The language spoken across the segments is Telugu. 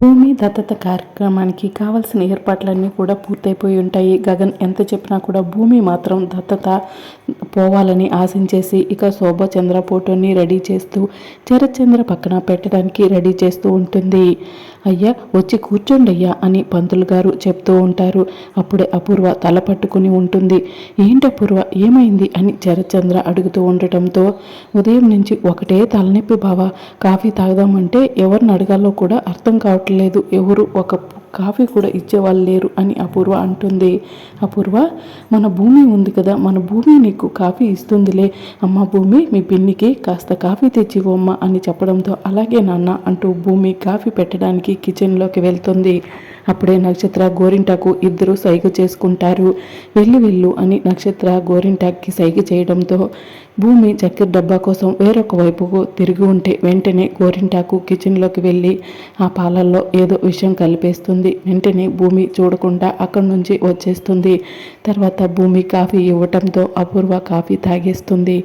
భూమి దత్తత కార్యక్రమానికి కావాల్సిన ఏర్పాట్లన్నీ కూడా పూర్తయిపోయి ఉంటాయి. గగన్ ఎంత చెప్పినా కూడా భూమి మాత్రం దత్తత పోవాలని ఆశించేసి ఇక శోభచంద్ర ఫోటోని రెడీ చేస్తూ చరచంద్ర పక్కన పెట్టడానికి రెడీ చేస్తూ ఉంటుంది. అయ్యా వచ్చి కూర్చోండి అయ్యా అని పంతులు గారు చెప్తూ ఉంటారు. అప్పుడే అపూర్వ తల పట్టుకుని ఉంటుంది. ఏంటి అపూర్వ ఏమైంది అని చరచంద్ర అడుగుతూ ఉండటంతో ఉదయం నుంచి ఒకటే తలనొప్పి బావా కాఫీ తాగదామంటే ఎవరిని అడగాలో కూడా అర్థం కావట్లేదు. ఎవరు ఒక కాఫీ కూడా ఇచ్చేవాళ్ళు లేరు అని అపూర్వ అంటుంది. అపూర్వ మన భూమి ఉంది కదా మన భూమి నీకు కాఫీ ఇస్తుందిలే. అమ్మ భూమి మీ పిన్నికి కాస్త కాఫీ తెచ్చివమ్మ అని చెప్పడంతో అలాగే నాన్న అంటూ భూమి కాఫీ పెట్టడానికి కిచెన్లోకి వెళ్తుంది. అప్పుడే నక్షత్ర గోరింటాకు ఇద్దరు సైగ చేసుకుంటారు. వెళ్ళి వెళ్ళు అని నక్షత్ర గోరింటాక్కి సైగ చేయడంతో భూమి చక్కెర డబ్బా కోసం వేరొక వైపుకు తిరిగి ఉంటే వెంటనే గోరింటాకు కిచెన్లోకి వెళ్ళి ఆ పాలల్లో ఏదో విషయం కలిపేస్తుంది. వెంటనే భూమి చూడకుండా అక్కడి నుంచి వచ్చేస్తుంది. తర్వాత భూమి కాఫీ ఇవ్వటంతో అపూర్వ కాఫీ తాగేస్తుంది.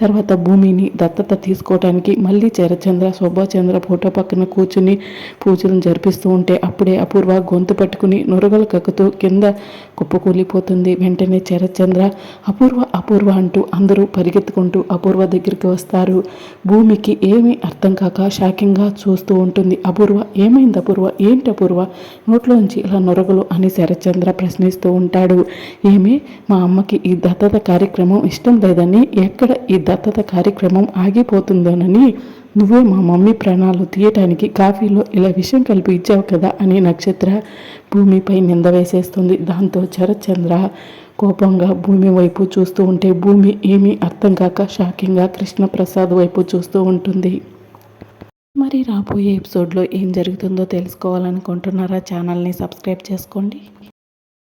తర్వాత భూమిని దత్తత తీసుకోవడానికి మళ్ళీ చరచంద్ర శోభాచంద్ర ఫోటో పక్కన కూర్చుని పూజలు జరిపిస్తూ ఉంటే అప్పుడే అపూర్వ గొంతు పట్టుకుని నొరగలు కక్కుతూ కింద కుప్పకూలిపోతుంది. వెంటనే చరచంద్ర అపూర్వ అపూర్వ అంటూ అందరూ పరిగెత్తుకుంటూ అపూర్వ దగ్గరికి వస్తారు. భూమికి ఏమీ అర్థం కాక షాకింగ్గా చూస్తూ ఉంటుంది. అపూర్వ ఏమైంది అపూర్వ? ఏంటి అపూర్వ? నోట్లోంచి ఇలా నొరగలు అని శరత్చంద్ర ప్రశ్నిస్తూ ఉంటాడు. ఏమి? మా అమ్మకి ఈ దత్తత కార్యక్రమం ఇష్టం లేదని ఎక్కడ ఈ దత్తత కార్యక్రమం ఆగిపోతుందోనని. నువ్వే మా మమ్మీ ప్రాణాలు తీయటానికి కాఫీలో ఇలా విషయం కలిపి ఇచ్చావు కదా అని నక్షత్ర భూమిపై నింద వేసేస్తుంది. దాంతో శరత్చంద్ర కోపంగా భూమి వైపు చూస్తూ ఉంటే భూమి ఏమీ అర్థం కాక షాకింగ్గా కృష్ణప్రసాద్ వైపు చూస్తూ ఉంటుంది. మరి రాబోయే ఎపిసోడ్లో ఏం జరుగుతుందో తెలుసుకోవాలనుకుంటున్నారా? ఛానల్ని సబ్స్క్రైబ్ చేసుకోండి.